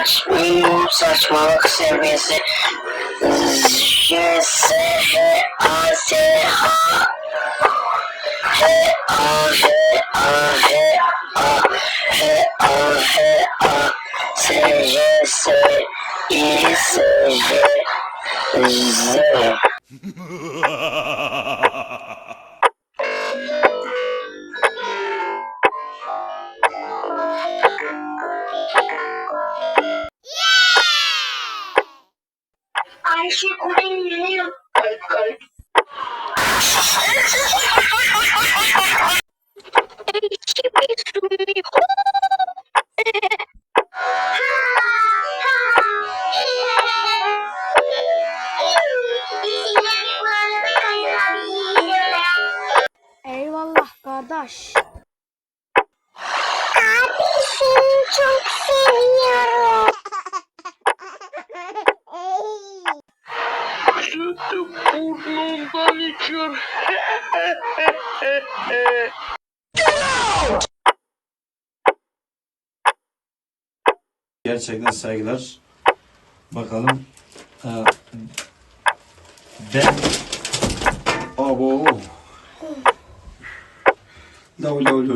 saç, minimum saçmalık seviyesi. J, S, H, A, S, H, H, A, H, A, H, A, H, A, H, A, S, J, S, I, S, J, Z. Ayşe Kurin yeni yıl. Garip garip. Eyvallah kardeş. Burnundan içiyor. Gerçekten saygılar. Bakalım. Ha, ben Abo. La la la.